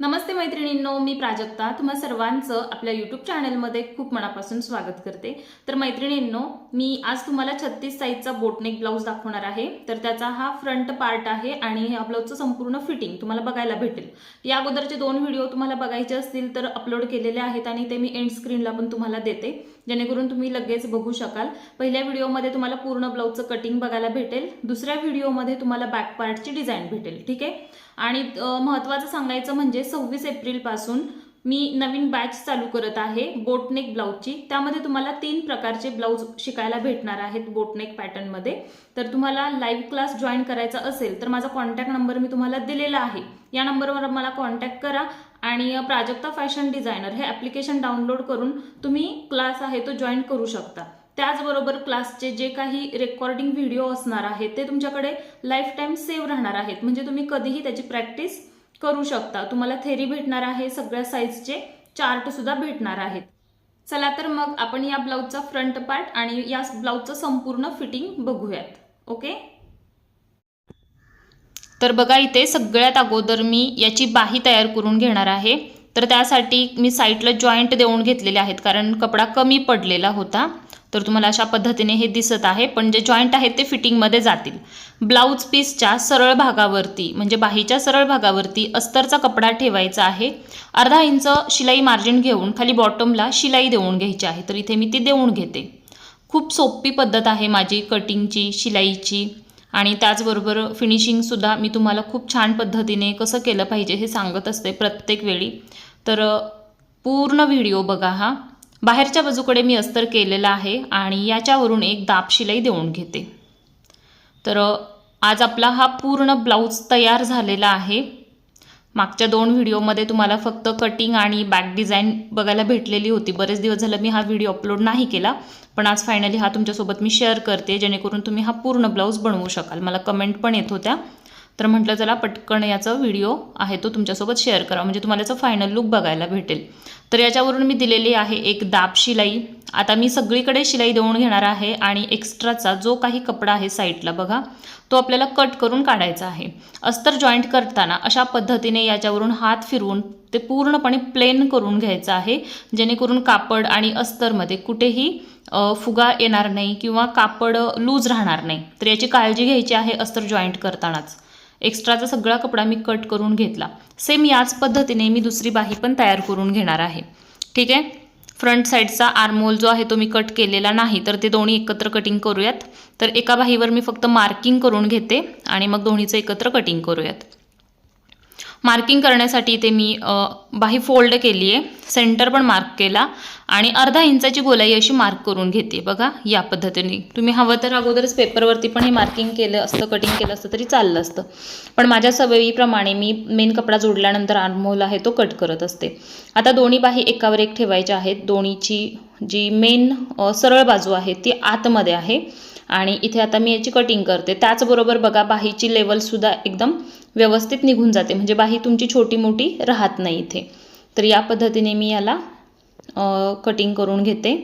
नमस्ते मैत्रिणींनो मी प्राजक्ता. तुम्हा सर्वांचं आपल्या यूट्यूब चॅनलमध्ये खूप मनापासून स्वागत करते. तर मैत्रिणींनो मी आज तुम्हाला छत्तीस साईजचा बोटनेक ब्लाऊज दाखवणार आहे. तर त्याचा हा फ्रंट पार्ट आहे आणि ह्या ब्लाऊजचं संपूर्ण फिटिंग तुम्हाला बघायला भेटेल. या अगोदरचे दोन व्हिडिओ तुम्हाला बघायचे असतील तर अपलोड केलेले आहेत आणि ते मी एंड स्क्रीनला पण तुम्हाला देते. जेणेकरून तुम्ही लगेच बघू शकाल. पहिल्या व्हिडिओमध्ये तुम्हाला पूर्ण ब्लाऊजचं कटिंग बघायला भेटेल. दुसऱ्या व्हिडिओमध्ये तुम्हाला बॅक पार्टची डिझाईन भेटेल. ठीक आहे? आणि महत्त्वाचं सांगायचं म्हणजे सव्वीस एप्रिलपासून मी नवीन बॅच चालू करत आहे बोटनेक ब्लाऊजची त्यामध्ये तुम्हाला तीन प्रकारचे ब्लाऊज शिकायला भेटणार आहेत बोटनेक पॅटर्नमध्ये तर तुम्हाला लाईव्ह क्लास जॉईन करायचा असेल तर माझा कॉन्टॅक्ट नंबर मी तुम्हाला दिलेला आहे. या नंबरवर मला कॉन्टॅक्ट करा आणि प्राजक्ता फॅशन डिझायनर हे ॲप्लिकेशन डाउनलोड करून तुम्ही क्लास आहे तो जॉईन करू शकता. त्याचबरोबर क्लासचे जे काही रेकॉर्डिंग व्हिडिओ असणार आहेत ते तुमच्याकडे लाईफ टाईम सेव्ह राहणार आहेत. म्हणजे तुम्ही कधीही त्याची प्रॅक्टिस करू शकता. तुम्हाला थेरी भेटणार आहे सगळ्या साईजचे चार्ट सुद्धा भेटणार आहेत. चला तर मग आपण या ब्लाऊजचा फ्रंट पार्ट आणि या ब्लाऊजचं संपूर्ण फिटिंग बघूयात. ओके तर बघा इथे सगळ्यात अगोदर मी याची बाही तयार करून घेणार आहे. तर त्यासाठी मी साईडला जॉईंट देऊन घेतलेले आहेत कारण कपडा कमी पडलेला होता. तर तुम्हाला अशा पद्धतीने हे दिसत आहे. पण जे जॉईंट आहेत ते फिटिंगमध्ये जातील. ब्लाऊज पीसच्या सरळ भागावरती म्हणजे बाहीच्या सरळ भागावरती अस्तरचा कपडा ठेवायचा आहे. अर्धा इंच शिलाई मार्जिन घेऊन खाली बॉटमला शिलाई देऊन घ्यायची आहे. तर इथे मी ती देऊन घेते. खूप सोपी पद्धत आहे माझी कटिंगची शिलाईची. आणि त्याचबरोबर फिनिशिंगसुद्धा मी तुम्हाला खूप छान पद्धतीने कसं केलं पाहिजे हे सांगत असते प्रत्येक वेळी. तर पूर्ण व्हिडिओ बघा हा. बाहेरच्या बाजूकडे मी अस्तर केलेला आहे आणि याच्यावरून एक दाब शिलाई देऊन घेते. तर आज आपला हा पूर्ण ब्लाऊज तयार झालेला आहे. मागच्या दोन व्हिडिओमध्ये तुम्हाला फक्त कटिंग आणि बॅक डिझाईन बघायला भेटलेली होती. बरेच दिवस झालं मी हा व्हिडिओ अपलोड नाही केला पण आज फायनली हा तुमच्यासोबत मी शेअर करते जेणेकरून तुम्ही हा पूर्ण ब्लाऊज बनवू शकाल. मला कमेंट पण येत होत्या. तर म्हटलं चला पटकन याचा व्हिडिओ आहे तो तुमच्यासोबत शेअर करा. म्हणजे तुम्हाला याचा फायनल लुक बघायला भेटेल. तर याच्यावरून मी दिलेली आहे एक दाब शिलाई. आता मी सगळीकडे शिलाई देऊन घेणार आहे आणि एक्स्ट्राचा जो काही कपडा आहे साईडला बघा तो आपल्याला कट करून काढायचा आहे. अस्तर जॉईंट करताना अशा पद्धतीने याच्यावरून हात फिरवून ते पूर्णपणे प्लेन करून घ्यायचं आहे. जेणेकरून कापड आणि अस्तरमध्ये कुठेही फुगा येणार नाही किंवा कापड लूज राहणार नाही. तर याची काळजी घ्यायची आहे अस्तर जॉईंट करतानाच. एक्स्ट्राचा सगळा कपडा मी कट करून घेतला. सेम याच पद्धतीने मी दुसरी बाही पण तयार करून घेणार आहे. ठीक आहे? फ्रंट साईडचा आर्मोल जो आहे तो मी कट केलेला नाही तर ते दोन्ही एकत्र कटिंग करूयात. तर एका बाहीवर मी फक्त मार्किंग करून घेते आणि मग दोन्हीचं एकत्र कटिंग करूयात. मार्किंग करण्यासाठी इथे मी बाही फोल्ड केली आहे. सेंटर पण मार्क केला आणि अर्धा इंचाची गोलाई अशी मार्क करून घेते बघा या पद्धतीने. तुम्ही हवं तर अगोदरच पेपरवरती पण हे मार्किंग केलं असतं कटिंग केलं असतं तरी चाललं असतं. पण माझ्या सवयीप्रमाणे मी मेन कपडा जोडल्यानंतर आर्महोल आहे तो कट करत असते. आता दोन्ही बाही एकावर एक ठेवायच्या आहेत. दोन्हीची जी मेन सरळ बाजू आहे ती आतमध्ये आहे. आणि इथे आता मी याची कटिंग करते. त्याचबरोबर बघा बाहीची लेवलसुद्धा एकदम व्यवस्थित निघून जाते. म्हणजे बाही तुमची छोटी मोठी राहत नाही इथे. तर या पद्धतीने मी याला कटिंग करून घेते.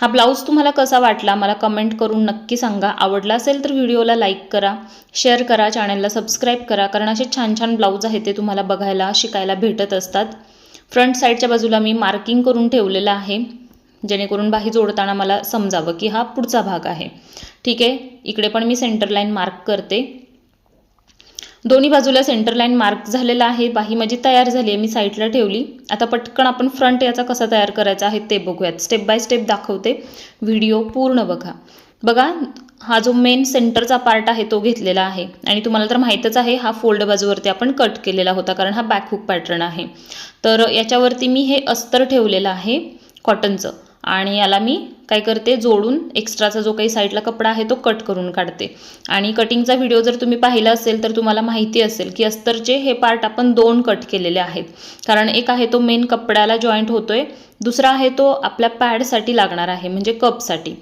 हा ब्लाऊज तुम्हाला कसा वाटला? मला कमेंट करून नक्की सांगा. आवडला असेल तर व्हिडिओला लाईक करा शेअर करा चॅनलला सबस्क्राईब करा. कारण असे छान छान ब्लाऊज आहेत ते तुम्हाला बघायला शिकायला भेटत असतात. फ्रंट साईडच्या बाजूला मी मार्किंग करून ठेवलेलं आहे. जेणेकरून बाही जोडताना मला समजावं की हा पुढचा भाग आहे. ठीक आहे? इकडे पण मी सेंटर लाईन मार्क करते. दोन्ही बाजूला सेंटर लाईन मार्क झालेला आहे. बाही माझी तयार झाली आहे. मी साईडला ठेवली. आता पटकन आपण फ्रंट याचा कसा तयार करायचा आहे ते बघूयात. स्टेप बाय स्टेप दाखवते. व्हिडिओ पूर्ण बघा. बघा हा जो मेन सेंटरचा पार्ट आहे तो घेतलेला आहे. आणि तुम्हाला तर माहीतच आहे हा फोल्ड बाजूवरती आपण कट केलेला होता कारण हा बॅकहूक पॅटर्न आहे. तर याच्यावरती मी हे अस्तर ठेवलेलं आहे कॉटनचं आणि याला मी काय करते? जोडून एक्स्ट्राचा जो काही साईडला कपडा आहे तो कट करून काढते. आणि कटिंगचा व्हिडिओ जर तुम्ही पाहिला असेल तर तुम्हाला माहिती असेल की अस्तरचे हे पार्ट आपण दोन कट केलेले आहेत. कारण एक आहे तो मेन कपड्याला जॉईंट होतोय दुसरा आहे तो आपल्या पॅडसाठी लागणार आहे म्हणजे कपसाठी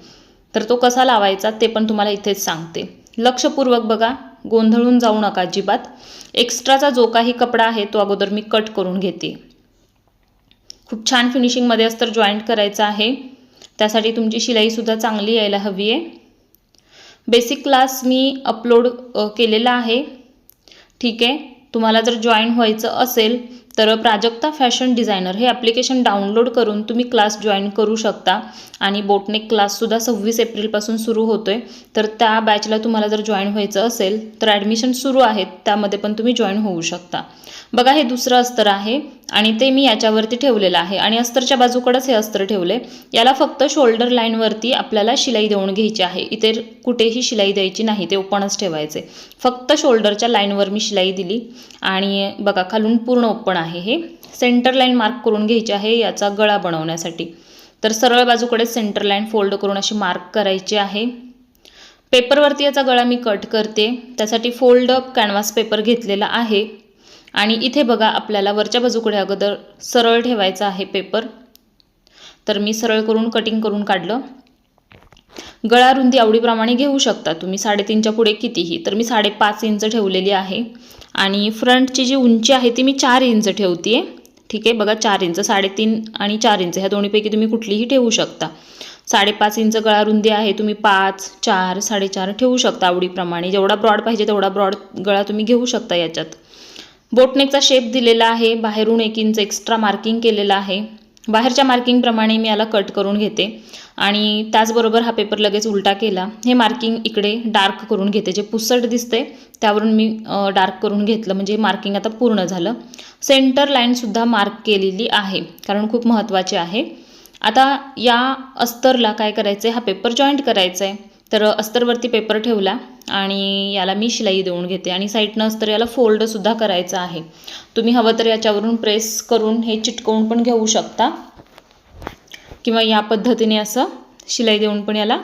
तर तो कसा लावायचा ते पण तुम्हाला इथेच सांगते. लक्षपूर्वक बघा गोंधळून जाऊ नका अजिबात. एक्स्ट्राचा जो काही कपडा आहे तो अगोदर मी कट करून घेते. खूप छान फिनिशिंगमध्ये अस्तर जॉईंट करायचं आहे. त्यासाठी तुमची शिलाईसुद्धा चांगली यायला हवी आहे. बेसिक क्लास मी अपलोड केलेला आहे. ठीक आहे? तुम्हाला जर जॉईन व्हायचं असेल तर प्राजक्ता फॅशन डिझायनर हे ॲप्लिकेशन डाउनलोड करून तुम्ही क्लास जॉईन करू शकता. आणि बोटनेक क्लाससुद्धा सव्वीस एप्रिलपासून सुरू होतो आहे तर त्या बॅचला तुम्हाला जर जॉईन व्हायचं असेल तर ॲडमिशन सुरू आहेत. त्यामध्ये पण तुम्ही जॉईन होऊ शकता. बघा हे दुसरं अस्तर आहे आणि ते मी याच्यावरती ठेवलेलं आहे. आणि अस्तरच्या बाजूकडंच हे अस्तर ठेवले याला फक्त शोल्डर लाईनवरती आपल्याला शिलाई देऊन घ्यायची आहे. इथे कुठेही शिलाई द्यायची नाही ते ओपनच ठेवायचे. फक्त शोल्डरच्या लाईनवर मी शिलाई दिली आणि बघा खालून पूर्ण ओपन आहे हे. सेंटर लाईन मार्क करून घ्यायची आहे याचा गळा बनवण्यासाठी. तर सरळ बाजूकडे सेंटर लाईन फोल्ड करून अशी मार्क करायची आहे. पेपरवरती याचा गळा मी कट करते. त्यासाठी फोल्ड अप कॅनव्हास पेपर घेतलेला आहे. आणि इथे बघा आपल्याला वरच्या बाजूकडे अगोदर सरळ ठेवायचा आहे पेपर. तर मी सरळ करून कटिंग करून काढलं. गळा रुंदी आवडीप्रमाणे घेऊ शकता तुम्ही. साडेतीनच्या पुढे कितीही. तर मी साडेपाच इंच ठेवलेली आहे. आणि फ्रंटची जी उंची आहे ती मी चार इंच ठेवते ठीक आहे? बघा चार इंच. साडेतीन आणि चार इंच. ह्या दोन्हीपैकी तुम्ही कुठलीही ठेवू शकता. साडेपाच इंच गळा रुंदी आहे. तुम्ही पाच चार साडेचार ठेवू शकता आवडीप्रमाणे. जेवढा ब्रॉड पाहिजे तेवढा ब्रॉड गळा तुम्ही घेऊ शकता याच्यात. बोटनेकचा शेप दिलेला आहे बाहेरून एक इंच एक्स्ट्रा मार्किंग केलेलं आहे. बाहेरच्या मार्किंगप्रमाणे मी याला कट करून घेते. आणि त्याचबरोबर हा पेपर लगेच उलटा केला. हे मार्किंग इकडे डार्क करून घेते. जे पुसट दिसते त्यावरून मी डार्क करून घेतलं. म्हणजे मार्किंग आता पूर्ण झालं. सेंटर लाईनसुद्धा मार्क केलेली आहे. कारण खूप महत्त्वाचे आहे. आता या अस्तरला काय करायचं आहे हा पेपर जॉईंट करायचा आहे तर अस्तरवरती पेपर ठेवला. आणि याला मी शिलाई देऊन घेते. आणि साईडनंच तर याला फोल्डसुद्धा करायचं आहे. तुम्ही हवं तर याच्यावरून प्रेस करून हे चिटकवून पण घेऊ शकता. किंवा या पद्धतीने असं शिलाई देऊन पण याला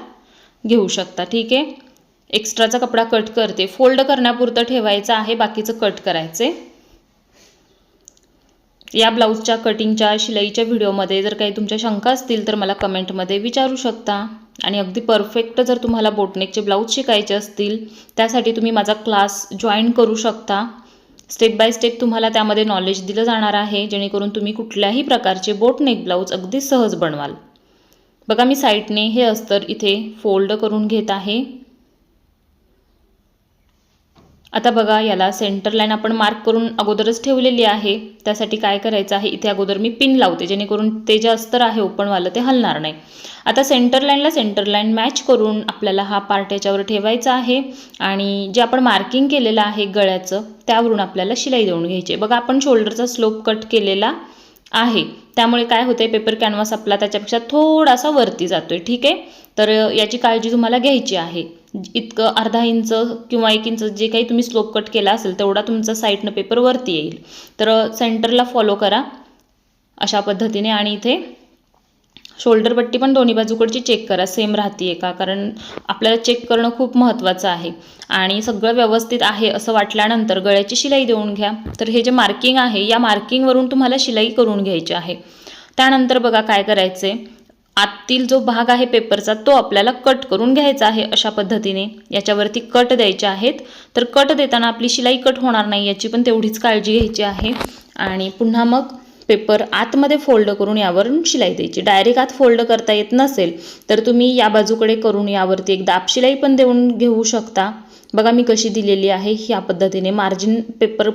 घेऊ शकता. ठीक आहे? एक्स्ट्राचा कपडा कट करते. फोल्ड करण्यापुरतं ठेवायचं आहे. बाकीचं कट करायचे या ब्लाऊजच्या कटिंगच्या शिलाईच्या व्हिडिओमध्ये जर काही तुमच्या शंका असतील तर मला कमेंटमध्ये विचारू शकता. आणि अगदी परफेक्ट जर तुम्हाला बोटनेकचे ब्लाऊज शिकायचे असतील त्यासाठी तुम्ही माझा क्लास जॉईन करू शकता. स्टेप बाय स्टेप तुम्हाला त्यामध्ये नॉलेज दिलं जाणार आहे जेणेकरून तुम्ही कुठल्याही प्रकारचे बोटनेक ब्लाऊज अगदी सहज बनवाल. बघा मी साईडने हे अस्तर इथे फोल्ड करून घेत आहे. आता बघा याला सेंटर लाईन आपण मार्क करून अगोदरच ठेवलेली आहे. त्यासाठी काय करायचं आहे? इथे अगोदर मी पिन लावते जेणेकरून ते जे अस्तर आहे ओपनवालं ते हलणार नाही. आता सेंटर लाईनला सेंटर लाईन मॅच करून आपल्याला हा पार्ट याच्यावर ठेवायचा आहे. आणि जे आपण मार्किंग केलेलं आहे गळ्याचं त्यावरून आपल्याला शिलाई देऊन घ्यायची बघा आपण शोल्डरचा स्लोप कट केलेला आहे. त्यामुळे काय होते पेपर कॅनव्हास आपला त्याच्यापेक्षा थोडासा वरती जातोय ठीक आहे? तर याची काळजी तुम्हाला घ्यायची आहे. इतकं अर्धा इंच किंवा एक इंच जे काही तुम्ही स्लोप कट केला असेल तेवढा तुमचा साईडनं पेपर वरती येईल. तर सेंटरला फॉलो करा. अशा पद्धतीने आणि इथे शोल्डर पट्टी पण दोन्ही बाजूकडची चेक करा. सेम राहते का कारण आपल्याला चेक करणं खूप महत्त्वाचं आहे. आणि सगळं व्यवस्थित आहे असं वाटल्यानंतर गळ्याची शिलाई देऊन घ्या. तर हे जे मार्किंग आहे या मार्किंगवरून तुम्हाला शिलाई करून घ्यायची आहे. त्यानंतर बघा काय करायचं आहे आतील जो भाग आहे पेपरचा तो आपल्याला कट करून घ्यायचा आहे अशा पद्धतीने. याच्यावरती कट द्यायचे आहेत. तर कट देताना आपली शिलाई कट होणार नाही याची पण तेवढीच काळजी घ्यायची आहे. आणि पुन्हा मग पेपर आतमध्ये फोल्ड करून यावरून शिलाई द्यायची. डायरेक्ट आत फोल्ड करता येत नसेल तर तुम्ही या बाजूकडे करून यावरती एक दाब शिलाई पण देऊन घेऊ शकता. बघा मी कशी दिलेली आहे ह्या पद्धतीने. मार्जिन पेपर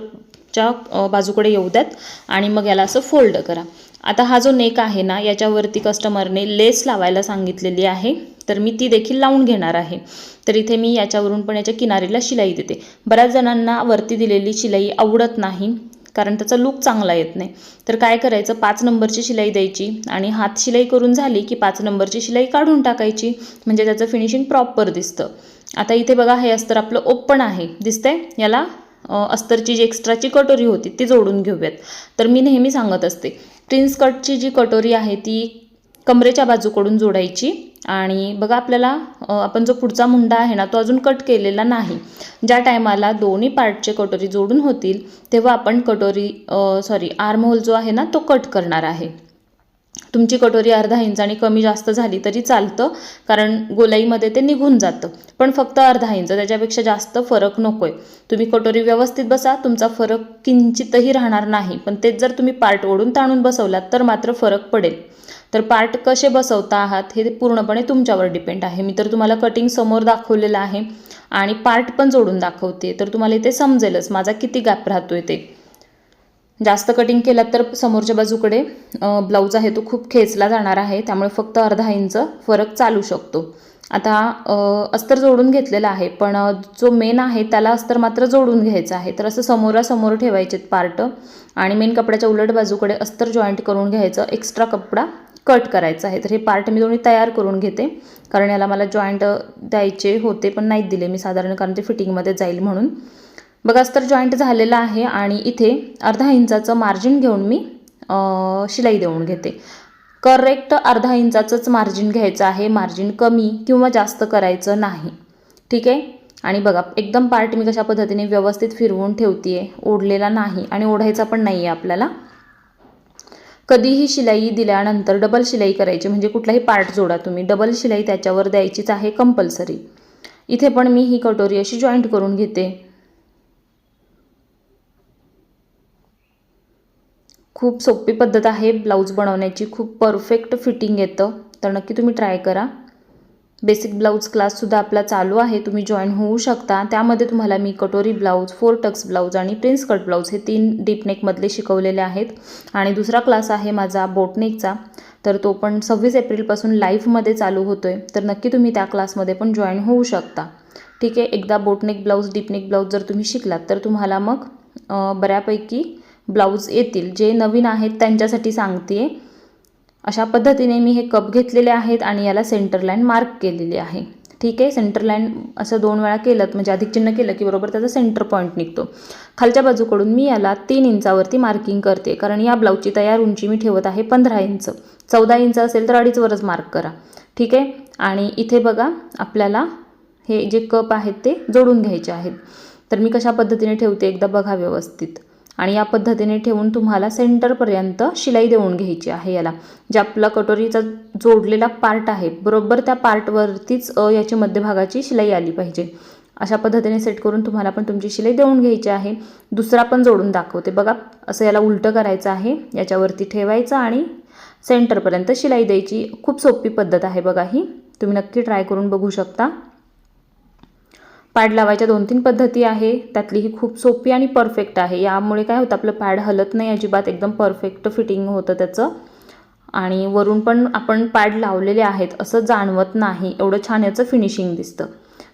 च्या बाजूकडे येऊ द्यात आणि मग याला असं फोल्ड करा. आता हा जो नेक आहे ना याच्यावरती कस्टमरने लेस लावायला सांगितलेली आहे. तर मी ती देखील लावून घेणार आहे. तर इथे मी याच्यावरून पण याच्या किनारीला शिलाई देते. बऱ्याच जणांना वरती दिलेली शिलाई आवडत नाही कारण त्याचा लूक चांगला येत नाही. तर काय करायचं पाच नंबरची शिलाई द्यायची आणि हात शिलाई करून झाली की पाच नंबरची शिलाई काढून टाकायची. म्हणजे त्याचं फिनिशिंग प्रॉपर दिसतं. आता इथे बघा हे अस्तर आपलं ओपन आहे. दिसतंय? याला अस्तरची जी एक्स्ट्राची कटोरी होती ती जोडून घेऊयात. तर मी नेहमी सांगत असते प्रिन्स कटची जी कटोरी आहे ती कमरेच्या बाजूकडून जोडायची आणि बघा आपल्याला आपण जो पुढचा मुंडा आहे ना तो अजून कट केलेला नाही. ज्या टायमाला दोन्ही पार्टचे कटोरी जोडून होतील तेव्हा आपण कटोरी सॉरी आर्महोल जो आहे ना तो कट करणार आहे. तुमची कटोरी अर्धा इंचाने कमी जास्त झाली तरी चालतं कारण गोलाईमध्ये ते निघून जातं. पण फक्त अर्धा इंच त्याच्यापेक्षा जास्त फरक नको आहे तुम्ही कटोरी व्यवस्थित बसा तुमचा फरक किंचितही राहणार नाही. पण तेच जर तुम्ही पार्ट ओढून ताणून बसवलात तर मात्र फरक पडेल. तर पार्ट कसे बसवता आहात हे पूर्णपणे तुमच्यावर डिपेंड आहे. मी तर तुम्हाला कटिंग समोर दाखवलेलं आहे आणि पार्ट पण जोडून दाखवते. तर तुम्हाला इथे समजेलच माझा किती गॅप राहतोय ते. जास्त कटिंग केलात तर समोरच्या बाजूकडे ब्लाऊज आहे तो खूप खेचला जाणार आहे. त्यामुळे फक्त अर्धा इंच फरक चालू शकतो. आता अस्तर जोडून घेतलेला आहे पण जो मेन आहे त्याला अस्तर मात्र जोडून घ्यायचं आहे. तर असं समोरासमोर ठेवायचे पार्ट आणि मेन कपड्याच्या उलट बाजूकडे अस्तर जॉईंट करून घ्यायचं. एक्स्ट्रा कपडा कट करायचा आहे. तर हे पार्ट मी दोन्ही तयार करून घेते. कारण याला मला जॉईंट द्यायचे होते पण नाहीत दिले. मी साधारण कारण ते फिटिंगमध्ये जाईल म्हणून. बघा अस्तर जॉईंट झालेलं आहे आणि इथे अर्धा इंचाचं मार्जिन घेऊन मी शिलाई देऊन घेते. करेक्ट अर्धा इंचाचंच मार्जिन घ्यायचं आहे. मार्जिन कमी किंवा जास्त करायचं नाही. ठीक आहे? आणि बघा एकदम पार्ट मी कशा पद्धतीने व्यवस्थित फिरवून ठेवते आहे ओढलेला नाही आणि ओढायचा पण नाही आहे आपल्याला. कधीही शिलाई दिल्यानंतर डबल शिलाई करायची म्हणजे कुठलाही पार्ट जोडा तुम्ही. डबल शिलाई त्याच्यावर द्यायचीच आहे कंपल्सरी इथे पण मी ही कटोरी अशी जॉईंट करून घेते. खूप सोपी पद्धत आहे ब्लाऊज बनवण्याची. खूप परफेक्ट फिटिंग येतं. तर नक्की तुम्ही ट्राय करा. बेसिक ब्लाऊज क्लाससुद्धा आपला चालू आहे. तुम्ही जॉईन होऊ शकता. त्यामध्ये तुम्हाला मी katori blouse four tucks blouse आणि प्रिन्स कट ब्लाऊज हे तीन डीपनेकमधले शिकवलेले आहेत. आणि दुसरा क्लास आहे माझा बोटनेकचा तर तो पण सव्वीस एप्रिलपासून लाईव्हमध्ये चालू होतो आहे तर नक्की तुम्ही त्या क्लासमध्ये पण जॉईन होऊ शकता. ठीक आहे? एकदा बोटनेक ब्लाऊज डीपनेक ब्लाऊज जर तुम्ही शिकलात तर तुम्हाला मग बऱ्यापैकी ब्लाऊज येतील जे नवीन आहेत त्यांच्यासाठी सांगते अशा पद्धतीने मी हे कप घेतलेले आहेत आणि याला सेंटर लाईन मार्क केलेली आहे. ठीक आहे? सेंटर लाईन असं दोन वेळा केलं म्हणजे अधिक चिन्ह केलं की बरोबर त्याचा सेंटर पॉईंट निघतो. खालच्या बाजूकडून मी याला तीन इंचावरती मार्किंग करते कारण या ब्लाऊजची तयार उंची मी ठेवत आहे पंधरा इंच. चौदा इंच असेल तर अडीचवरच मार्क करा. ठीक आहे? आणि इथे बघा आपल्याला हे जे कप आहेत ते जोडून घ्यायचे आहेत. तर मी कशा पद्धतीने ठेवते एकदा बघा व्यवस्थित. आणि या पद्धतीने ठेवून तुम्हाला सेंटरपर्यंत शिलाई देऊन घ्यायची आहे याला. जे आपला कटोरीचा जोडलेला पार्ट आहे बरोबर त्या पार्टवरतीच याची मध्यभागाची शिलाई आली पाहिजे. अशा पद्धतीने सेट करून तुम्हाला पण तुमची शिलाई देऊन घ्यायची आहे. दुसरा पण जोडून दाखवते. बघा असं याला उलटं करायचं आहे. याच्यावरती ठेवायचं आणि सेंटरपर्यंत शिलाई द्यायची. खूप सोपी पद्धत आहे बघा ही. तुम्ही नक्की ट्राय करून बघू शकता. पॅड लावायच्या दोन तीन पद्धती आहे. त्यातली ही खूप सोपी आणि परफेक्ट आहे. यामुळे काय होतं आपलं पॅड हलत नाही अजिबात एकदम परफेक्ट फिटिंग होतं त्याचं. आणि वरून पण आपण पॅड लावलेले आहेत असं जाणवत नाही. एवढं छान याचं फिनिशिंग दिसतं.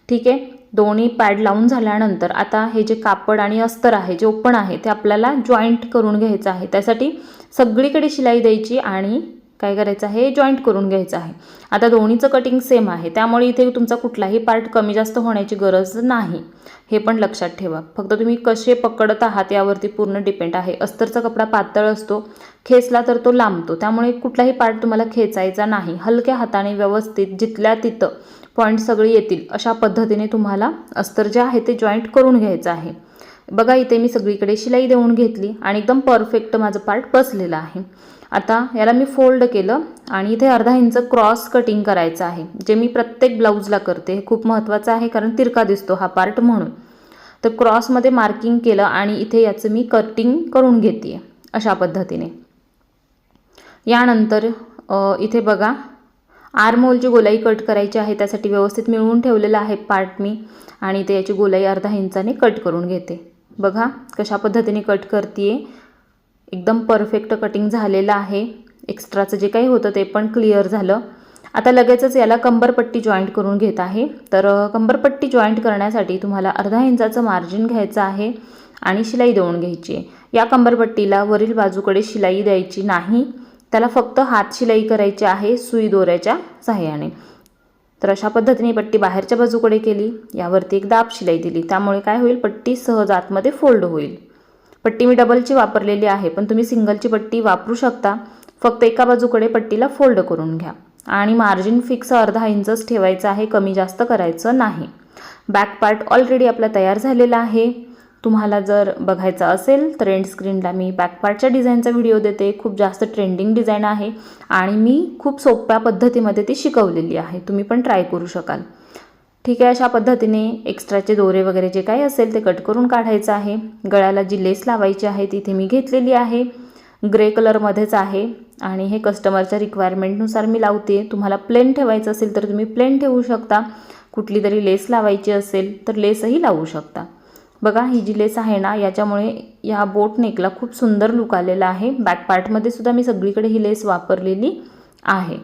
ठीक आहे? दोन्ही पॅड लावून झाल्यानंतर आता हे जे कापड आणि अस्तर आहे जे ओपन आहे ते आपल्याला जॉईंट करून घ्यायचं आहे. त्यासाठी सगळीकडे शिलाई द्यायची आणि काय करायचं आहे? जॉईंट करून घ्यायचं आहे. आता दोन्हीचं कटिंग सेम आहे. त्यामुळे इथे तुमचा कुठलाही पार्ट कमी जास्त होण्याची गरज नाही. हे पण लक्षात ठेवा. फक्त तुम्ही कसे पकडत आहात यावरती पूर्ण डिपेंड आहे. अस्तरचा कपडा पातळ असतो. खेचला तर तो लांबतो. त्यामुळे कुठलाही पार्ट तुम्हाला खेचायचा नाही. हलक्या हाताने व्यवस्थित जिथल्या तिथं पॉईंट सगळी येतील अशा पद्धतीने तुम्हाला अस्तर जे आहे ते जॉईंट करून घ्यायचं आहे. बघा इथे मी सगळीकडे शिलाई देऊन घेतली आणि एकदम परफेक्ट माझं पार्ट बसलेलं आहे. आता याला मी फोल्ड केलं आणि इथे अर्धा इंच क्रॉस कटिंग करायचं आहे जे मी प्रत्येक ब्लाऊजला करते. हे खूप महत्त्वाचं आहे कारण तिरका दिसतो हा पार्ट म्हणून. तर क्रॉसमध्ये मार्किंग केलं आणि इथे याचं मी कटिंग करून घेते अशा पद्धतीने. यानंतर इथे बघा आरमोलची गोलाई कट करायची आहे त्यासाठी व्यवस्थित मिळवून ठेवलेलं आहे पार्ट मी आणि इथे याची गोलाई अर्धा इंचाने कट करून घेते. बघा कशा पद्धतीने कट करते एकदम परफेक्ट कटिंग झालेलं आहे. एक्स्ट्राचं जे काही होतं ते पण क्लिअर झालं. आता लगेचच याला कंबरपट्टी जॉईंट करून घेत आहे. तर कंबरपट्टी जॉईंट करण्यासाठी तुम्हाला अर्धा इंचाचं मार्जिन घ्यायचं आहे आणि शिलाई देऊन घ्यायची आहे. या कंबरपट्टीला वरील बाजूकडे शिलाई द्यायची नाही. त्याला फक्त हात शिलाई करायची आहे सुई दोऱ्याच्या सहाय्याने. तर अशा पद्धतीने पट्टी बाहेरच्या बाजूकडे केली. यावरती एक दाब शिलाई दिली. त्यामुळे काय होईल? पट्टी सहज आतमध्ये फोल्ड होईल. पट्टी मी डबलची वापरलेली आहे पण तुम्ही सिंगलची पट्टी वापरू शकता. फक्त एका बाजूकडे पट्टीला फोल्ड करून घ्या. आणि मार्जिन फिक्स अर्धा इंचच ठेवायचं आहे कमी जास्त करायचं नाही. बॅक पार्ट ऑलरेडी आपला तयार झालेला आहे. तुम्हाला जर बघायचं असेल तर एंड स्क्रीनला मी बॅकपार्टच्या डिझाईनचा व्हिडिओ देते. खूप जास्त ट्रेंडिंग डिझाईन आहे. आणि मी खूप सोप्या पद्धतीमध्ये ती शिकवलेली आहे. तुम्ही पण ट्राय करू शकाल. ठीक आहे अशा पद्धतीने एक्स्ट्राचे दोरे वगैरे जे काही असेल ते कट करून काढायचं आहे. गळ्याला जी लेस लावायची आहे तिथे मी घेतलेली आहे. ग्रे कलरमध्येच आहे आणि हे कस्टमरच्या रिक्वायरमेंटनुसार मी लावते. तुम्हाला प्लेन ठेवायचं असेल तर तुम्ही प्लेन ठेवू शकता. कुठली तरी लेस लावायची असेल तर लेसही लावू शकता. बघा ही जी लेस आहे ना याच्यामुळे या बोट नेकला खूप सुंदर लुक आलेला आहे. बॅक पार्टमध्ये सुद्धा मी सगळीकडे ही लेस वापरलेली आहे.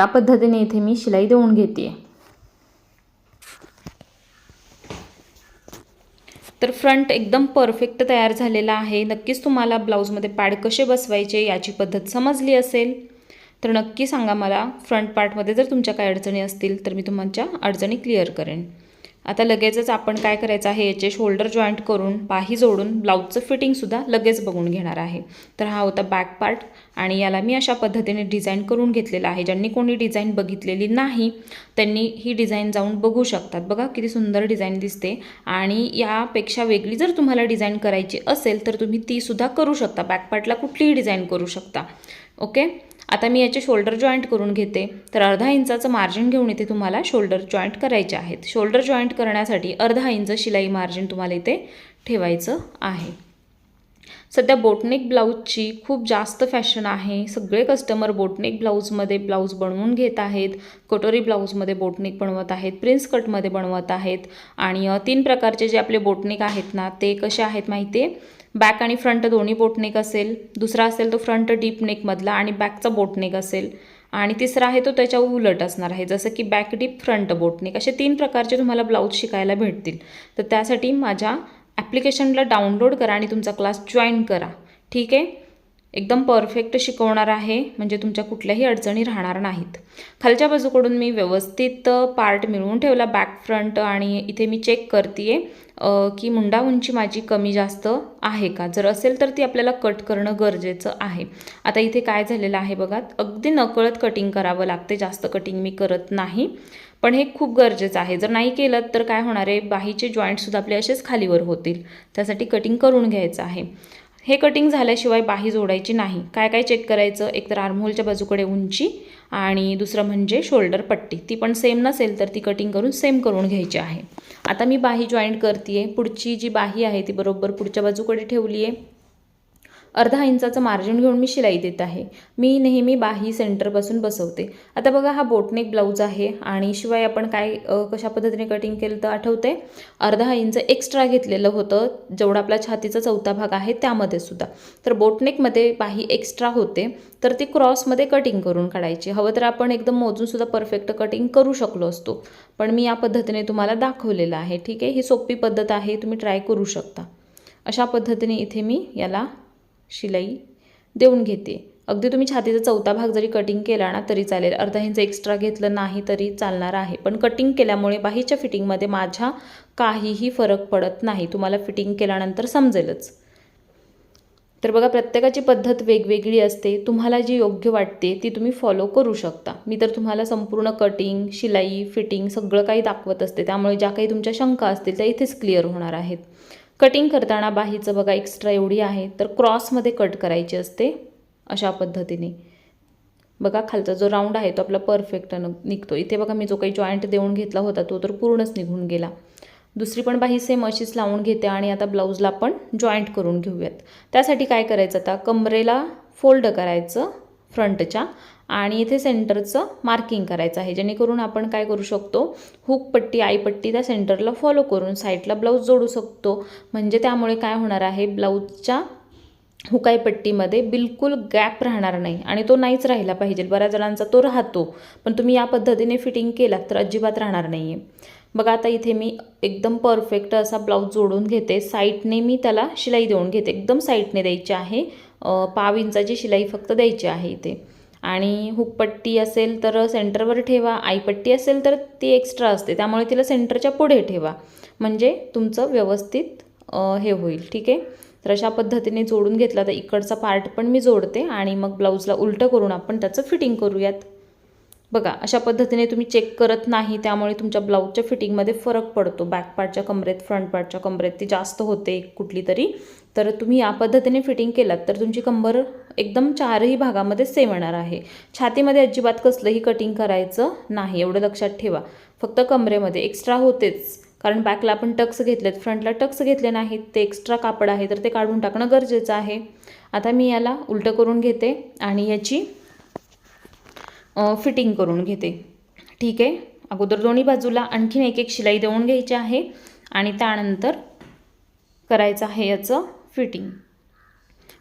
या पद्धतीने इथे मी शिलाई देऊन घेते. तर फ्रंट एकदम परफेक्ट तयार झालेला आहे. नक्कीच तुम्हाला ब्लाऊजमध्ये पॅड कसे बसवायचे याची पद्धत समजली असेल. तर नक्की सांगा मला फ्रंट पार्टमध्ये जर तुमच्या काही अडचणी असतील तर मी तुमच्या अडचणी क्लिअर करेन. आता लगेचच आपण काय करायचं आहे याचे शोल्डर जॉईंट करून बाही जोडून ब्लाऊजचं फिटिंगसुद्धा लगेच बघून घेणार आहे. तर हा होता बॅक पार्ट आणि याला मी अशा पद्धतीने डिझाईन करून घेतलेला आहे. ज्यांनी कोणी डिझाईन बघितलेली नाही त्यांनी ही डिझाईन जाऊन बघू शकतात. बघा किती सुंदर डिझाईन दिसते. आणि यापेक्षा वेगळी जर तुम्हाला डिझाईन करायची असेल तर तुम्ही तीसुद्धा करू शकता. बॅक पार्टला कुठलीही डिझाईन करू शकता. ओके आता मी याचे शोल्डर जॉईंट करून घेते. तर अर्धा इंचाचं मार्जिन घेऊन इथे तुम्हाला शोल्डर जॉईंट करायचे आहेत. शोल्डर जॉईंट करण्यासाठी अर्धा इंच शिलाई मार्जिन तुम्हाला इथे ठेवायचं आहे. सध्या बोटनेक ब्लाऊजची खूप जास्त फॅशन आहे. सगळे कस्टमर बोटनेक ब्लाऊजमध्ये ब्लाऊज बनवून घेत आहेत. कटोरी ब्लाऊजमध्ये बोटनेक बनवत आहेत. प्रिन्स कटमध्ये बनवत आहेत. आणि तीन प्रकारचे जे आपले बोटनेक आहेत ना ते कसे आहेत माहिती आहे बॅक आणि फ्रंट दोन्ही बोटनेक असेल. दुसरा असेल तो फ्रंट डीप नेकमधला आणि बॅकचा बोटनेक असेल. आणि तिसरा आहे तो त्याच्या उलट असणार आहे. जसं की बॅक डीप फ्रंट बोटनेक असे तीन प्रकारचे तुम्हाला ब्लाऊज शिकायला भेटतील. तर त्यासाठी माझ्या ॲप्लिकेशनला डाउनलोड करा आणि तुमचा क्लास जॉईन करा. ठीक आहे? एकदम परफेक्ट शिकवणार आहे. म्हणजे तुमच्या कुठल्याही अडचणी राहणार नाहीत. खालच्या बाजूकडून मी व्यवस्थित पार्ट मिळवून ठेवला. बॅक फ्रंट आणि इथे मी चेक करते की मुंडा उंची माझी कमी जास्त आहे का? जर असेल तर ती आपल्याला कट करणं गरजेचं आहे. आता इथे काय झालेलं आहे बघा अगदी नकळत कटिंग करावं लागते जास्त कटिंग मी करत नाही. पण हे खूप गरजेचं आहे. जर नाही केलं तर काय होणार आहे? बाहीचे जॉईंटसुद्धा आपले असेच खालीवर होतील. त्यासाठी कटिंग करून घ्यायचं आहे. हे कटिंग झाल्याशिवाय बाही जोडायची नाही. काय काय चेक करायचं? एक तर आर्महोलच्या बाजूकडे उंची आणि दुसरं म्हणजे शोल्डर पट्टी. ती पण सेम नसेल तर ती कटिंग करून सेम करून घ्यायची आहे. आता मी बाही जॉईंट करते आहे पुढची जी बाही आहे ती बरोबर पुढच्या बाजूकडे ठेवली आहे अर्धा इंचाचं मार्जिन घेऊन मी शिलाई देत आहे. मी नेहमी बाही सेंटरपासून बसवते. आता बघा हा बोटनेक ब्लाऊज आहे आणि शिवाय आपण काय कशा पद्धतीने कटिंग केलं तर आठवते अर्धा इंच एक्स्ट्रा घेतलेलं होतं. जेवढा आपला छातीचा चौथा भाग आहे त्यामध्ये सुद्धा. तर बोटनेकमध्ये बाही एक्स्ट्रा होते. तर ती क्रॉसमध्ये कटिंग करून काढायची. हवं तर आपण एकदम मोजूनसुद्धा परफेक्ट कटिंग करू शकलो असतो. पण मी या पद्धतीने तुम्हाला दाखवलेलं आहे. ठीक आहे? ही सोपी पद्धत आहे. तुम्ही ट्राय करू शकता. अशा पद्धतीने इथे मी याला शिलाई देऊन घेते. अगदी तुम्ही छातीचा चौथा भाग जरी कटिंग केला ना तरी चालेल. अर्धा इंच एक्स्ट्रा घेतलं नाही तरी चालणार आहे. पण कटिंग केल्यामुळे बाहीच्या फिटिंगमध्ये माझ्या काहीही फरक पडत नाही. तुम्हाला फिटिंग केल्यानंतर समजेलच. तर बघा प्रत्येकाची पद्धत वेगवेगळी असते. तुम्हाला जी योग्य वाटते ती तुम्ही फॉलो करू शकता. मी तर तुम्हाला संपूर्ण कटिंग शिलाई फिटिंग सगळं काही दाखवत असते. त्यामुळे ज्या काही तुमच्या शंका असतील त्या इथेच क्लिअर होणार आहेत. कटिंग करताना बाहीचं बघा एक्स्ट्रा एवढी आहे तर क्रॉसमध्ये कट करायची असते अशा पद्धतीने. बघा खालचा जो राऊंड आहे तो आपला परफेक्ट निघतो. इथे बघा मी जो काही जॉईंट देऊन घेतला होता तो तर पूर्णच निघून गेला. दुसरी पण बाही सेम अशीच लावून घेते आणि आता ब्लाऊजला आपण जॉईंट करून घेऊयात. त्यासाठी काय करायचं आता? कमरेला फोल्ड करायचं फ्रंटच्या आणि इथे सेंटरचं मार्किंग करायचं आहे. जेणेकरून आपण काय करू शकतो हुक पट्टी आईपट्टी त्या सेंटरला फॉलो करून साईडला ब्लाऊज जोडू शकतो. म्हणजे त्यामुळे काय होणार आहे ब्लाऊजच्या हुकाई पट्टीमध्ये बिलकुल गॅप राहणार नाही आणि तो नाहीच राहिला पाहिजे. बऱ्याच जणांचा तो राहतो पण तुम्ही या पद्धतीने फिटिंग केलात तर अजिबात राहणार नाही आहे बघा आता इथे मी एकदम परफेक्ट असा ब्लाऊज जोडून घेते. साईडने मी त्याला शिलाई देऊन घेते. एकदम साईडने द्यायची आहे. पाव इंचाची शिलाई फक्त द्यायची आहे इथे. आणि हुकपट्टी असेल तर सेंटरवर ठेवा आईपट्टी असेल तर ती एक्स्ट्रा असते. त्यामुळे तिला सेंटरच्या पुढे ठेवा. म्हणजे तुमचं व्यवस्थित हे होईल. ठीक आहे? तर अशा पद्धतीने जोडून घेतला. तर इकडचा पार्ट पण मी जोडते आणि मग ब्लाऊजला उलटं करून आपण त्याचं फिटिंग करूयात. बघा अशा पद्धतीने तुम्ही चेक करत नाही त्यामुळे तुमच्या ब्लाऊजच्या फिटिंगमध्ये फरक पडतो. बॅक पार्टच्या कमरेत फ्रंट पार्टच्या कमरेत ती जास्त होते कुठली तरी. तर तुम्ही या पद्धतीने फिटिंग केलात तर तुमची कंबर एकदम चारही भागामध्ये सेम येणार आहे. छातीमध्ये अजिबात कसलंही कटिंग करायचं नाही एवढं लक्षात ठेवा. फक्त कमरेमध्ये एक्स्ट्रा होतेच. कारण बॅकला आपण टक्स घेतलेत फ्रंटला टक्स घेतले नाहीत ते एक्स्ट्रा कापड आहे तर ते काढून टाकणं गरजेचं आहे. आता मी याला उलटं करून घेते आणि याची फिटिंग करून घेते. ठीक आहे? अगोदर दोन्ही बाजूला आणखीन एक एक शिलाई देऊन घ्यायची आहे आणि त्यानंतर करायचं आहे याचं फिटिंग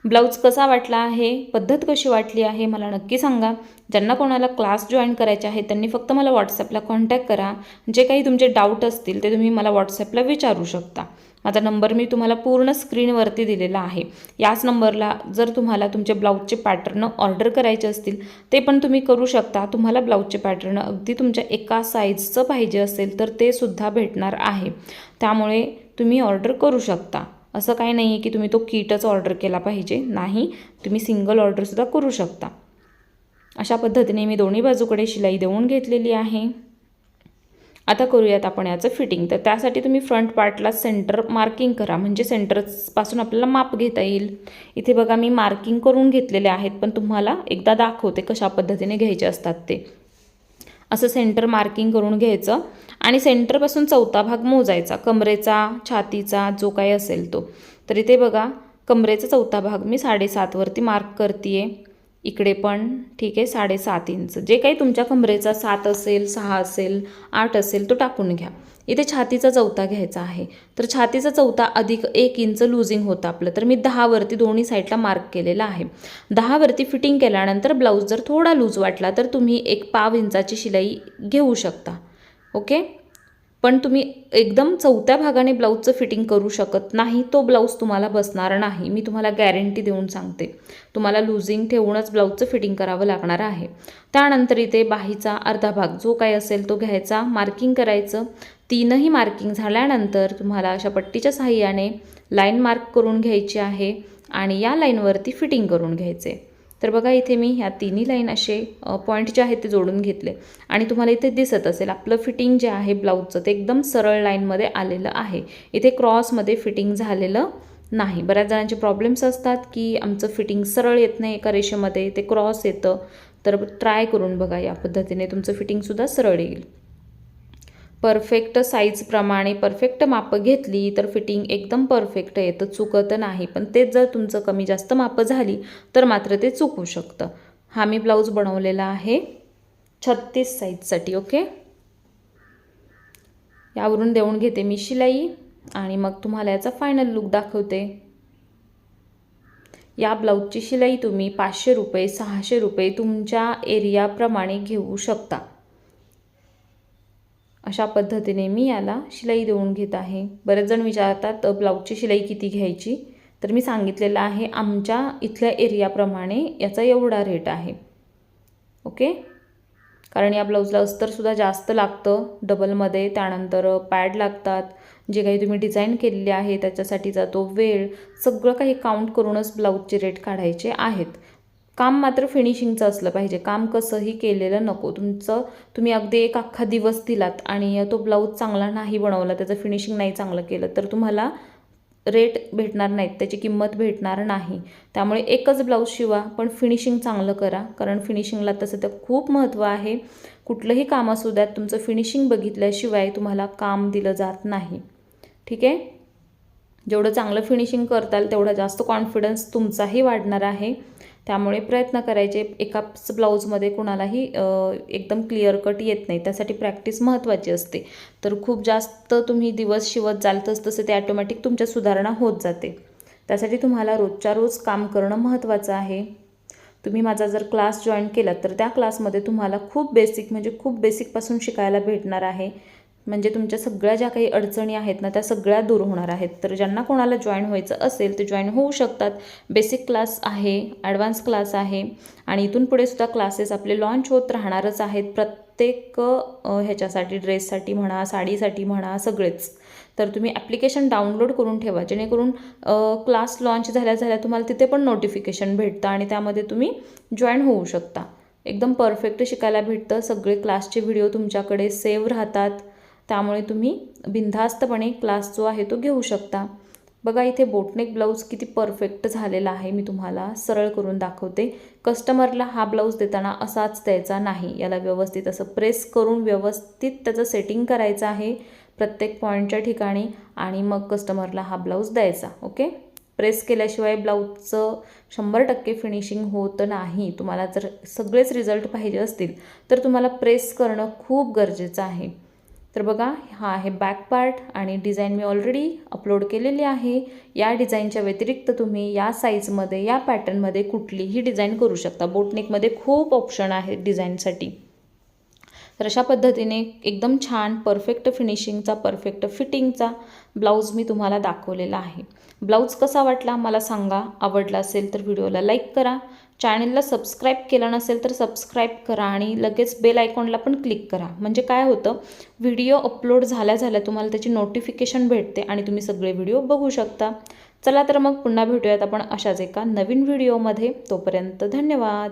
ब्लाऊज कसा वाटला आहे? पद्धत कशी वाटली आहे? मला नक्की सांगा. ज्यांना कोणाला क्लास जॉईन करायचे आहे त्यांनी फक्त मला व्हॉट्सॲपला कॉन्टॅक्ट करा. जे काही तुमचे डाऊट असतील ते तुम्ही मला व्हॉट्सॲपला विचारू शकता. माझा नंबर मी तुम्हाला पूर्ण स्क्रीनवरती दिलेला आहे. याच नंबरला जर तुम्हाला तुमचे ब्लाऊजचे पॅटर्न ऑर्डर करायचे असतील ते पण तुम्ही करू शकता. तुम्हाला ब्लाऊजचे पॅटर्न अगदी तुमच्या एका साईजचं पाहिजे असेल तर ते सुद्धा भेटणार आहे. त्यामुळे तुम्ही ऑर्डर करू शकता. असं काही नाही आहे की तुम्ही तो किटच ऑर्डर केला पाहिजे. नाही तुम्ही सिंगल ऑर्डरसुद्धा करू शकता. अशा पद्धतीने मी दोन्ही बाजूकडे शिलाई देऊन घेतलेली आहे. आता करूयात आपण याचं फिटिंग तर त्यासाठी तुम्ही फ्रंट पार्टला सेंटर मार्किंग करा. म्हणजे सेंटरपासून आपल्याला माप घेता येईल. इथे बघा मी मार्किंग करून घेतलेले आहेत पण तुम्हाला एकदा दाखवते कशा पद्धतीने घ्यायचे असतात ते. असं सेंटर मार्किंग करून घ्यायचं आणि सेंटरपासून चौथा भाग मोजायचा. कमरेचा छातीचा जो काही असेल तो. तर इथे बघा कमरेचा चौथा भाग मी साडेसातवरती मार्क करते इकडे पण ठीक आहे साडेसात इंच. जे काही तुमच्या कमरेचा सात असेल सहा असेल आठ असेल तो टाकून घ्या. इथे छातीचा चौथा घ्यायचा आहे. तर छातीचा चौथा अधिक एक इंच लुझिंग होतं आपलं. तर मी दहावरती दोन्ही साईडला मार्क केलेला आहे. दहावरती फिटिंग केल्यानंतर ब्लाऊज जर थोडा लूज वाटला तर तुम्ही एक पाव इंचाची शिलाई घेऊ शकता. ओके? पण तुम्ही एकदम चौथ्या भागाने ब्लाऊजचं फिटिंग करू शकत नाही तो ब्लाऊज तुम्हाला बसणार नाही. मी तुम्हाला गॅरंटी देऊन सांगते. तुम्हाला लुझिंग ठेवूनच ब्लाऊजचं फिटिंग करावं लागणार आहे. त्यानंतर इथे बाहीचा अर्धा भाग जो काही असेल तो घ्यायचा. मार्किंग करायचं. तीनही मार्किंग झाल्यानंतर तुम्हाला अशा पट्टीच्या साह्याने लाईन मार्क करून घ्यायची आहे आणि या लाईनवरती फिटिंग करून घ्यायचे. तर बघा इथे मी ह्या तिन्ही लाईन असे पॉईंट जे आहेत ते जोडून घेतले. आणि तुम्हाला इथे दिसत असेल आपलं फिटिंग जे आहे ब्लाऊजचं ते एकदम सरळ लाईनमध्ये आलेलं आहे. इथे क्रॉसमध्ये फिटिंग झालेलं नाही. बऱ्याच जणांचे प्रॉब्लेम्स असतात की आमचं फिटिंग सरळ येत नाही एका रेषेमध्ये ते क्रॉस येतं. तर ट्राय करून बघा या पद्धतीने तुमचं फिटिंगसुद्धा सरळ येईल. परफेक्ट साईजप्रमाणे परफेक्ट मापं घेतली तर फिटिंग एकदम परफेक्ट येतं चुकत नाही. पण तेच जर तुमचं कमी जास्त मापं झाली तर मात्र ते चुकू शकतं. हा मी ब्लाऊज बनवलेला आहे छत्तीस साईजसाठी ओके यावरून देऊन घेते मी शिलाई आणि मग तुम्हाला याचा फायनल लुक दाखवते. या ब्लाऊजची शिलाई तुम्ही पाचशे रुपये सहाशे रुपये तुमच्या एरियाप्रमाणे घेऊ शकता. अशा पद्धतीने मी याला शिलाई देऊन घेत आहे. बरेच जण विचारतात ब्लाऊजची शिलाई किती घ्यायची? तर मी सांगितलेलं आहे आमच्या इथल्या एरियाप्रमाणे याचा एवढा रेट आहे. ओके? कारण या ब्लाऊजला अस्तरसुद्धा जास्त लागतं डबलमध्ये. त्यानंतर पॅड लागतात. जे काही तुम्ही डिझाईन केलेले आहे त्याच्यासाठीचा तो वेळ. सगळं काही काउंट करूनच ब्लाऊजचे रेट काढायचे आहेत. काम मात्र फिनिशिंगचं असलं पाहिजे. काम कसंही केलेलं नको. तुमचं तुम्ही अगदी एक अख्खा दिवस दिलात आणि तो ब्लाऊज चांगला नाही बनवला त्याचं फिनिशिंग नाही चांगलं केलं तर तुम्हाला रेट भेटणार नाहीत. त्याची किंमत भेटणार नाही. त्यामुळे एकच ब्लाऊज शिवा पण फिनिशिंग चांगलं करा. कारण फिनिशिंगला तसं तर खूप महत्त्व आहे. कुठलंही काम असू द्यात तुमचं फिनिशिंग बघितल्याशिवाय तुम्हाला काम दिलं जात नाही. ठीक आहे? जेवढं चांगलं फिनिशिंग करताल तेवढा जास्त कॉन्फिडन्स तुमचाही वाढणार आहे. त्यामुळे प्रयत्न करायचे. एकाच ब्लाऊजमध्ये कुणालाही एकदम क्लिअर कट येत नाही. त्यासाठी प्रॅक्टिस महत्त्वाची असते. तर खूप जास्त तुम्ही दिवस शिवत जाल तस तसं ते ॲटोमॅटिक तुमच्या सुधारणा होत जाते. त्यासाठी तुम्हाला रोजच्या रोज काम करणं महत्त्वाचं आहे. तुम्ही माझा जर क्लास जॉईन केला तर त्या क्लासमध्ये तुम्हाला खूप बेसिक म्हणजे खूप बेसिकपासून शिकायला भेटणार आहे. म्हणजे तुमच्या सगळ्या ज्या काही अडचणी आहेत ना त्या सगळ्या दूर होणार आहेत. तर ज्यांना कोणाला जॉईन व्हायचं असेल ते जॉईन होऊ शकतात. बेसिक क्लास आहे ॲडव्हान्स क्लास आहे आणि इथून पुढे सुद्धा क्लासेस आपले लॉन्च होत राहणारच आहेत. प्रत्येक ह्याच्यासाठी ड्रेससाठी म्हणा साडीसाठी म्हणा सगळेच. तर तुम्ही ॲप्लिकेशन डाउनलोड करून ठेवा. जेणेकरून क्लास लॉन्च झाल्या झाल्या तुम्हाला तिथे पण नोटिफिकेशन भेटतं आणि त्यामध्ये तुम्ही जॉईन होऊ शकता. एकदम परफेक्ट शिकायला भेटतं. सगळे क्लासचे व्हिडिओ तुमच्याकडे सेव्ह राहतात. त्यामुळे तुम्ही बिनधास्तपणे क्लास जो आहे तो घेऊ शकता. बघा इथे बोटनेक ब्लाऊज किती परफेक्ट झालेला आहे. मी तुम्हाला सरळ करून दाखवते. कस्टमरला हा ब्लाऊज देताना असाच द्यायचा नाही. याला व्यवस्थित असं प्रेस करून व्यवस्थित त्याचं सेटिंग करायचं आहे प्रत्येक पॉईंटच्या ठिकाणी आणि मग कस्टमरला हा ब्लाऊज द्यायचा ओके? प्रेस केल्याशिवाय ब्लाऊजचं शंभर टक्के फिनिशिंग होत नाही. तुम्हाला जर सगळेच रिझल्ट पाहिजे असतील तर तुम्हाला प्रेस करणं खूप गरजेचं आहे. तर बघा हा आहे बॅक पार्ट आणि डिझाईन मी ऑलरेडी अपलोड केलेली आहे. या डिझाईनच्या व्यतिरिक्त तुम्ही या साईजमध्ये या पॅटर्नमध्ये कुठलीही डिझाईन करू शकता. बोटनेकमध्ये खूप ऑप्शन आहे डिझाईनसाठी तर अशा पद्धतीने एकदम छान परफेक्ट फिनिशिंगचा परफेक्ट फिटिंगचा ब्लाऊज मी तुम्हाला दाखवलेला आहे. ब्लाऊज कसा वाटला? मला सांगा. आवडला असेल तर व्हिडिओला लाईक करा. चॅनलला सबस्क्राईब केलं नसेल तर सबस्क्राईब करा आणि लगेच बेल आयकॉनला पण क्लिक करा. म्हणजे काय होतं व्हिडिओ अपलोड झाल्या झाल्या तुम्हाला त्याची नोटिफिकेशन भेटते आणि तुम्ही सगळे व्हिडिओ बघू शकता. चला तर मग पुन्हा भेटूयात आपण अशाच एका नवीन व्हिडिओमध्ये. तोपर्यंत धन्यवाद.